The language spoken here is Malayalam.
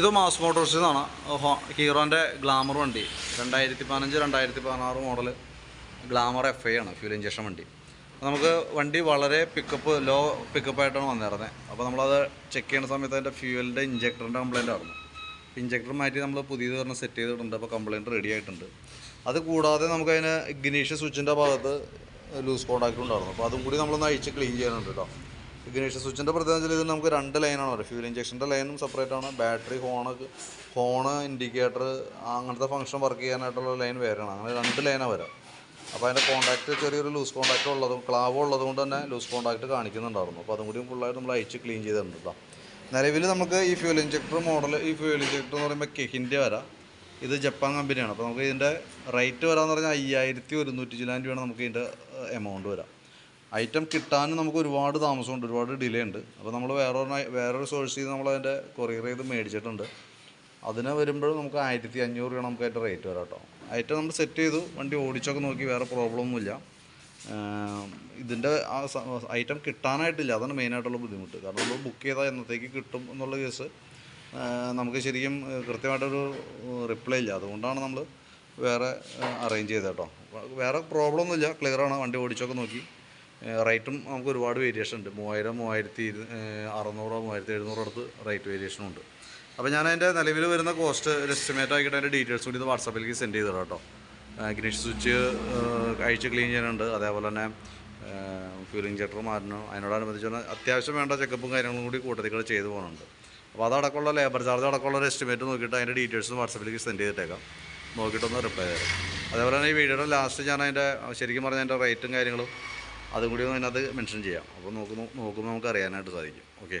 ഇത് മാസ് മോട്ടോഴ്സിൽ നിന്നാണ് ഹീറോന്റെ ഗ്ലാമർ വണ്ടി. രണ്ടായിരത്തി പതിനഞ്ച് രണ്ടായിരത്തി പതിനാറ് മോഡൽ ഗ്ലാമർ എഫ് ഐ ആണ് ഫ്യൂൽ ഇഞ്ചക്ഷൻ വണ്ടി. അപ്പോൾ നമുക്ക് വണ്ടി വളരെ പിക്കപ്പ് ലോ പിക്കപ്പായിട്ടാണ് വന്നിരുന്നത് അപ്പോൾ നമ്മളത് ചെക്ക് ചെയ്യുന്ന സമയത്ത് അതിന്റെ ഫ്യൂവലിന്റെ ഇഞ്ചക്ടറിന്റെ കംപ്ലയിന്റ് ആയിരുന്നു. ഇഞ്ചക്ടർ മാറ്റി നമ്മൾ പുതിയത് പറഞ്ഞ് സെറ്റ് ചെയ്തിട്ടുണ്ട് അപ്പോൾ കംപ്ലയിന്റ് റെഡി ആയിട്ടുണ്ട്. അത് കൂടാതെ നമുക്കതിന് ഇഗ്നീഷ്യൻ സ്വിച്ചിന്റെ ഭാഗത്ത് ലൂസ് കോണ്ടാക്റ്റ് ഉണ്ടായിരുന്നു. അപ്പോൾ അതും കൂടി നമ്മളൊന്ന് അഴിച്ച് ക്ലീൻ ചെയ്യാനുണ്ട് കേട്ടോ ഇഗ്നീഷ്യൻ സ്വിച്ചിന്റെ പ്രത്യേകത ഇത് നമുക്ക് രണ്ട് ലൈനാണ് പറയുക ഫ്യൂൽ ഇഞ്ചക്ഷന്റെ ലൈനും സെപ്പറേറ്റ് ആണ്. ബാറ്ററി ഹോണൊക്കെ ഹോണ് ഇൻഡിക്കേറ്റർ അങ്ങനത്തെ ഫംഗ്ഷൻ വർക്ക് ചെയ്യാനായിട്ടുള്ള ലൈൻ വേറെയാണ്. അങ്ങനെ രണ്ട് ലൈനാണ് വരാം. അപ്പോൾ അതിന്റെ കോൺടാക്റ്റ് ചെറിയൊരു ലൂസ് കോൺടാക്റ്റ് ഉള്ളതും ക്ലാവ് ഉള്ളത് കൊണ്ട് തന്നെ ലൂസ് കോൺടാക്റ്റ് കാണിക്കുന്നുണ്ടായിരുന്നു. അപ്പോൾ അതും കൂടി ഫുള്ളായിട്ട് നമ്മൾ അയച്ച് ക്ലീൻ ചെയ്തിട്ടുണ്ട് കേട്ടോ നിലവിൽ നമുക്ക് ഈ ഫ്യൂൽ ഇഞ്ചക്ടർ മോഡൽ ഈ ഫ്യൂൽ ഇഞ്ചക്ടർ എന്ന് പറയുമ്പോൾ കെഹിന്റെ വരാം. ഇത് ജപ്പാൻ കമ്പനിയാണ് അപ്പോൾ നമുക്ക് ഇതിന്റെ റേറ്റ് വരാമെന്ന് പറഞ്ഞാൽ അയ്യായിരത്തി ഒരുന്നൂറ്റി ചിലാൻ രൂപയാണ് നമുക്ക് ഇതിന്റെ എമൗണ്ട് വരാം. ഐറ്റം കിട്ടാനും നമുക്ക് ഒരുപാട് താമസമുണ്ട് ഒരുപാട് ഡിലേ ഉണ്ട്. അപ്പോൾ നമ്മൾ വേറൊരു വേറൊരു സോഴ്സിൽ നിന്ന് നമ്മൾ അതിന്റെ കൊറിയർ ചെയ്ത് മേടിച്ചിട്ടുണ്ട്. അതിന് വരുമ്പോഴും നമുക്ക് ആയിരത്തി അഞ്ഞൂറ് രൂപ നമുക്ക് അതിന്റെ റേറ്റ് വരാം കേട്ടോ ഐറ്റം നമ്മൾ സെറ്റ് ചെയ്തു വണ്ടി ഓടിച്ചൊക്കെ നോക്കി വേറെ പ്രോബ്ലം ഒന്നുമില്ല. ഇതിന്റെ ആ ഐറ്റം കിട്ടാനായിട്ടില്ല. അതാണ് മെയിനായിട്ടുള്ള ബുദ്ധിമുട്ട്. കാരണം നമ്മൾ ബുക്ക് ചെയ്താൽ എന്നത്തേക്ക് കിട്ടും എന്നുള്ള കേസ് നമുക്ക് ശരിക്കും കൃത്യമായിട്ടൊരു റിപ്ലൈ ഇല്ല. അതുകൊണ്ടാണ് നമ്മൾ വേറെ അറേഞ്ച് ചെയ്തത് കേട്ടോ വേറെ പ്രോബ്ലം ഒന്നുമില്ല. ക്ലിയറാണ് വണ്ടി ഓടിച്ചൊക്കെ നോക്കി. റേറ്റും നമുക്ക് ഒരുപാട് വേരിയേഷൻ ഉണ്ട്. മൂവായിരം മൂവായിരത്തി അറുന്നൂറ് മൂവായിരത്തി എഴുന്നൂറ് അടുത്ത് റേറ്റ് വേരിയേഷനും ഉണ്ട്. അപ്പോൾ ഞാൻ അതിന്റെ നിലവിൽ വരുന്ന കോസ്റ്റ് ഒരു എസ്റ്റിമേറ്റ് ആക്കിയിട്ട് അതിന്റെ ഡീറ്റെയിൽസ് കൂടി ഇത് വാട്സാപ്പിലേക്ക് സെൻഡ് ചെയ്ത് തരാം കേട്ടോ. ഗ്രീഷ് സ്വിച്ച് അഴിച്ച് ക്ലീൻ ചെയ്യാനുണ്ട്. അതേപോലെ തന്നെ ഫ്യൂലിംഗ് ചെക്ടർ മാറ്റണം. അതിനോടനുബന്ധിച്ച് അത്യാവശ്യം വേണ്ട ചെക്കപ്പും കാര്യങ്ങളും കൂടി കൂട്ടത്തിൽ കൂടെ ചെയ്തു പോകുന്നുണ്ട് അപ്പോൾ അതടക്കമുള്ള ലേബർ ചാർജ് അടക്കമുള്ള ഒരു എസ്റ്റിമേറ്റ് നോക്കിയിട്ട് അതിന്റെ ഡീറ്റെയിൽസ് വാട്സാപ്പിലേക്ക് സെൻഡ് ചെയ്തിട്ടേക്കാം. നോക്കിയിട്ടൊന്ന് റിപ്ലൈ തരാം. അതേപോലെ തന്നെ ഈ വീഡിയോയുടെ ലാസ്റ്റ് ഞാൻ അതിന്റെ ശരിക്കും പറഞ്ഞാൽ അതിന്റെ റേറ്റും കാര്യങ്ങളും അതും കൂടി അതിനകത്ത് മെൻഷൻ ചെയ്യാം. അപ്പോൾ നോക്കുന്നു നോക്കുമ്പോൾ നമുക്ക് അറിയാനായിട്ട് സാധിക്കും. ഓക്കെ